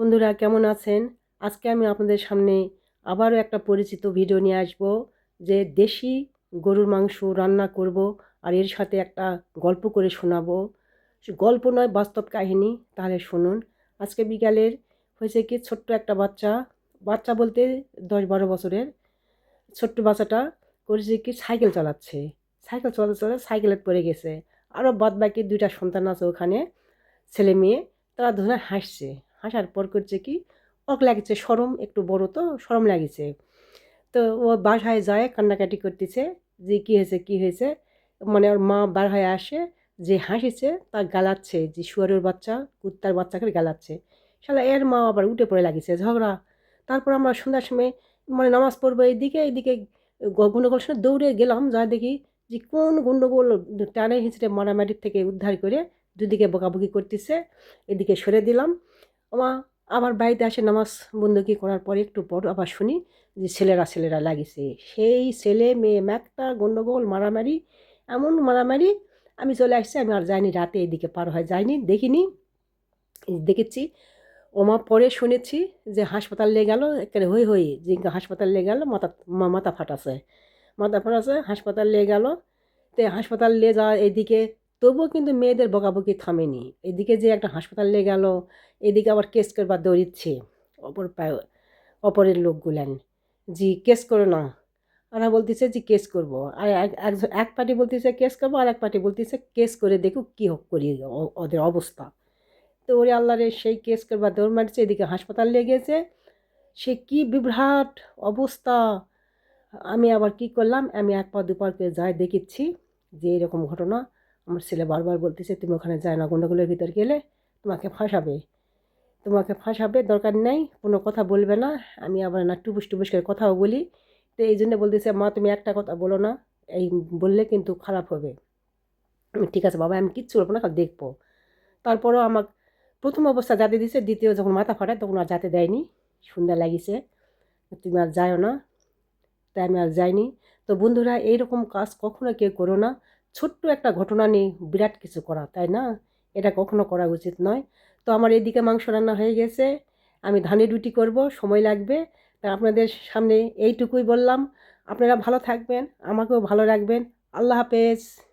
বন্ধুরা, কেমন আছেন? আজকে আমি আপনাদের সামনে আবারও একটা পরিচিত ভিডিও নিয়ে আসব, যে দেশি গরুর মাংস রান্না করব আর এর সাথে একটা গল্প করে শোনাবো। গল্প নয়, বাস্তব কাহিনী। তাহলে শুনুন। আজকে বিকালের হয়েছে কি, ছোট্ট একটা বাচ্চা। বাচ্চা বলতে দশ বারো বছরের। ছোট্ট বাচ্চাটা করেছে কি, সাইকেল চালাচ্ছে। সাইকেল চালাতে চালাতে সাইকেলে পড়ে গেছে। আরও বাদ বাকি দুইটা সন্তান আছে ওখানে। ছেলে মেয়ে, তারা ধরে হাসছে। হাসার পর করছে কি, অক লাগছে সরম, একটু বড় তো, সরম লাগছে। তো ও বাসায় যায়, কান্নাকাটি করতেছে যে কী হয়েছে কী হয়েছে? মানে ওর মা বার হয়ে আসে, যে হাসিছে তা গালাচ্ছে, যে শুয়ারের বাচ্চা, কুত্তার বাচ্চাকে গালাচ্ছে। শালা এর মা আবার উঠে পড়ে লাগিছে, ঝগড়া। তারপর আমরা সন্ধ্যার সময় মানে নামাজ পড়ব এইদিকে এইদিকে গণ্ডগোল শুনে দৌড়ে গেলাম, যা দেখি যে কোন গণ্ডগোল টানে হিঁচড়ে মারামারির থেকে উদ্ধার করে দুদিকে বকাবকি করতেছে, এদিকে সরে দিলাম। আমা আমার বাড়িতে আসে নামাজ বন্দুকি করার পরে একটু পর আবার শুনি যে ছেলেরা ছেলেরা লাগিছে। সেই ছেলে, মেয়ে ম্যাকটা গণ্ডগোল মারামারি, এমন মারামারি। আমি চলে আসছি, আমি আর যাইনি, রাতে এদিকে পার হয় যাইনি, দেখিনি। দেখেছি, ওমা পরে শুনেছি যে হাসপাতাল নিয়ে গেল, একেবারে হই হই যে হাসপাতাল নিয়ে গেল, মাথা মাথা ফাটাছে। মাথা ফাটাছে, হাসপাতাল নিয়ে গেল। তে হাসপাতাল নিয়ে যাওয়া এদিকে তবুও কিন্তু মেয়েদের বকাবকি থামেনি। এদিকে যে একটা হাসপাতাল গেল, এদিকে আবার কেস করবার দৌড়িচ্ছে অপর অপরের লোকগুলেন। জি, কেস করো না। ওরা বলতেছে যে কেস করব। আর এক পার্টি বলতেছে, কেস করব। আর এক পার্টি বলতেছে, কেস করে দেখুক কী হোক করি ওদের অবস্থা। তো ওরে আল্লাহরে সেই কেস করবার দৌড় মারছে, এদিকে হাসপাতাল লেগেছে সে কি বিভ্রাট অবস্থা। আমি আবার কি করলাম, আমি এক পা দুপার করে যাই দেখিচ্ছি যে এরকম ঘটনা। আমার ছেলে বারবার বলতেছে, তুমি ওখানে যায় না, গন্ডগোলের ভিতর গেলে তোমাকে ফাঁসাবে। তোমাকে ফাঁসাবে, দরকার নেই, কোনো কথা বলবে না। আমি আবার না টুপুস টুপুস করে কথাও বলি। তো এই জন্য বলতেছে, মা, তুমি একটা কথা বলো না, এই বললে কিন্তু খারাপ হবে। ঠিক আছে বাবা, আমি কিচ্ছু বলব না, খালি দেখব। তারপরেও আমার প্রথম অবস্থা যাতে দিছে, দ্বিতীয় যখন মাথা ফাটায়, তখন আর যাতে দেয়নি। সুন্দর লাগিছে। তুমি আর যাও না। তাই আমি আর যাইনি। তো বন্ধুরা, এইরকম কাজ কখনো কেউ করো না। ছোট্ট একটা ঘটনা নিয়ে বিরাট কিছু করা, তাই না? এটা কখনো করা উচিত নয়। তো আমার এদিকে মাংস রান্না হয়ে গেছে, আমি ধানের রুটি করব, সময় লাগবে। তা আপনাদের সামনে এইটুকুই বললাম। আপনারা ভালো থাকবেন, আমাকেও ভালো রাখবেন। আল্লাহ হাফেজ।